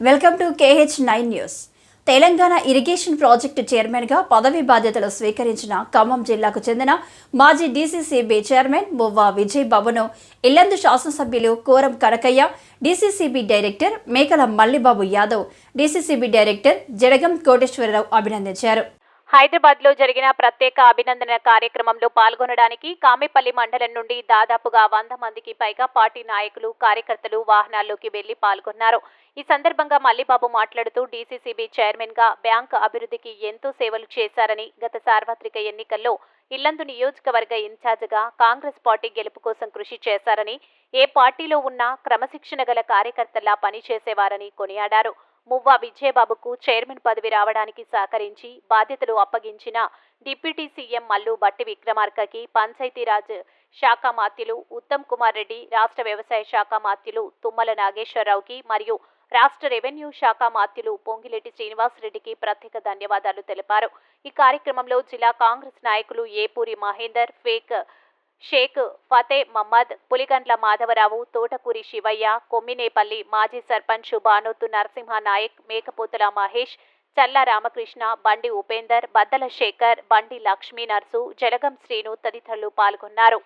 Welcome to KH nine news Telangana irrigation project చైర్మన్గా పదవి బాధ్యతలు స్వీకరించిన ఖమ్మం జిల్లాకు చెందిన మాజీ డీసీసీబీ చైర్మన్ బొవ్వా విజయ్ బాబును ఇల్లందు శాసనసభ్యులు quorum Kanakaiah DCCB director Mekala Mallibabu Yadav DCCB director Jadagam Koteswararao అభినందించారు. హైదరాబాద్లో జరిగిన ప్రత్యేక అభినందన కార్యక్రమంలో పాల్గొనడానికి కామెపల్లి మండలం నుండి దాదాపుగా వంద మందికి పైగా పార్టీ నాయకులు కార్యకర్తలు వాహనాల్లోకి వెళ్ళి పాల్గొన్నారు. ఈ సందర్భంగా మల్లిబాబు మాట్లాడుతూ డీసీసీబీ చైర్మన్గా బ్యాంక్ అభివృద్ధికి ఎంతో సేవలు చేశారని గత సార్వత్రిక ఎన్నికల్లో ఇల్లందు నియోజకవర్గ ఇన్ఛార్జిగా కాంగ్రెస్ పార్టీ గెలుపు కోసం కృషి చేశారని ఏ పార్టీలో ఉన్నా క్రమశిక్షణ గల కార్యకర్తలా పనిచేసేవారని కొనియాడారు. మువ్వా విజయబాబుకు చైర్మన్ పదవి రావడానికి సహకరించి బాధ్యతలు అప్పగించిన డిప్యూటీ సీఎం మల్లు బట్టి విక్రమార్కకి పంచాయతీరాజ్ శాఖ మాత్యులు ఉత్తమ్ కుమార్ రెడ్డి రాష్ట్ర వ్యవసాయ శాఖ మాత్యులు తుమ్మల నాగేశ్వరరావుకి మరియు రాష్ట్ర రెవెన్యూ శాఖ మాత్యులు పొంగిరెడ్డి శ్రీనివాసరెడ్డికి ప్రత్యేక ధన్యవాదాలు తెలిపారు. ఈ కార్యక్రమంలో జిల్లా కాంగ్రెస్ నాయకులు ఏపూరి మహేందర్ ఫేక్ షేక్ ఫతే మహమ్మద్ పులిగండ్ల మాధవరావు తోటకూరి శివయ్య కొమ్మినేపల్లి మాజీ సర్పంచ్ బానోతు నరసింహ నాయక్ మేకపోతుల మహేష్ చల్ల రామకృష్ణ బండి ఉపేందర్ బద్దల శేఖర్ బండి లక్ష్మీ నర్సు జలగం శ్రీను తదితరులు పాల్గొన్నారు.